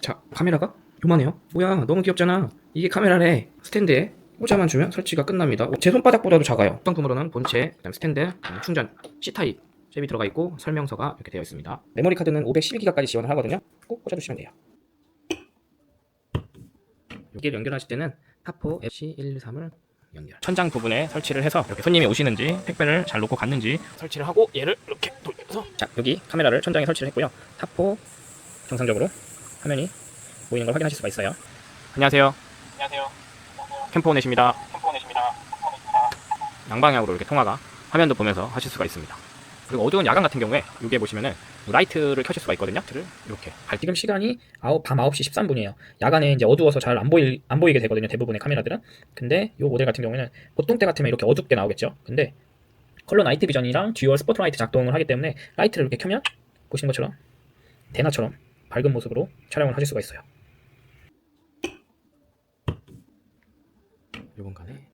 자 카메라가? 요만해요? 뭐야 너무 귀엽잖아. 이게 카메라래. 스탠드에 꽂아만 주면 설치가 끝납니다. 제 손바닥보다도 작아요. 상품으로는 본체 그다음 스탠드 충전 C타입 잽이 들어가 있고 설명서가 이렇게 되어 있습니다. 메모리 카드는 512기가까지 지원을 하거든요. 꼭 꽂아주시면 돼요. 여기를 연결하실 때는 타포 FC113을 연결. 천장 부분에 설치를 해서 이렇게 손님이 오시는지 택배를 잘 놓고 갔는지 설치를 하고 얘를 이렇게 돌려서 자 여기 카메라를 천장에 설치를 했고요. 타포 정상적으로 화면이 보이는 걸 확인하실 수가 있어요 안녕하세요 안녕하세요. 캠퍼온넷입니다 캠퍼온넷입니다. 양방향으로 이렇게 통화가 화면도 보면서 하실 수가 있습니다. 그리고 어두운 야간 같은 경우에 여기에 보시면은 라이트를 켜실 수가 있거든요. 라이트를 이렇게. 지금 시간이 아홉, 밤 9시 13분이에요. 야간에 이제 어두워서 잘 안 보일 안 보이게 되거든요. 대부분의 카메라들은. 근데 이 모델 같은 경우에는 보통 때 같으면 이렇게 어둡게 나오겠죠. 근데 컬러 나이트 비전이랑 듀얼 스포트라이트 작동을 하기 때문에 라이트를 이렇게 켜면 보시는 것처럼 대나처럼 밝은 모습으로 촬영을 하실 수가 있어요. 요번 간에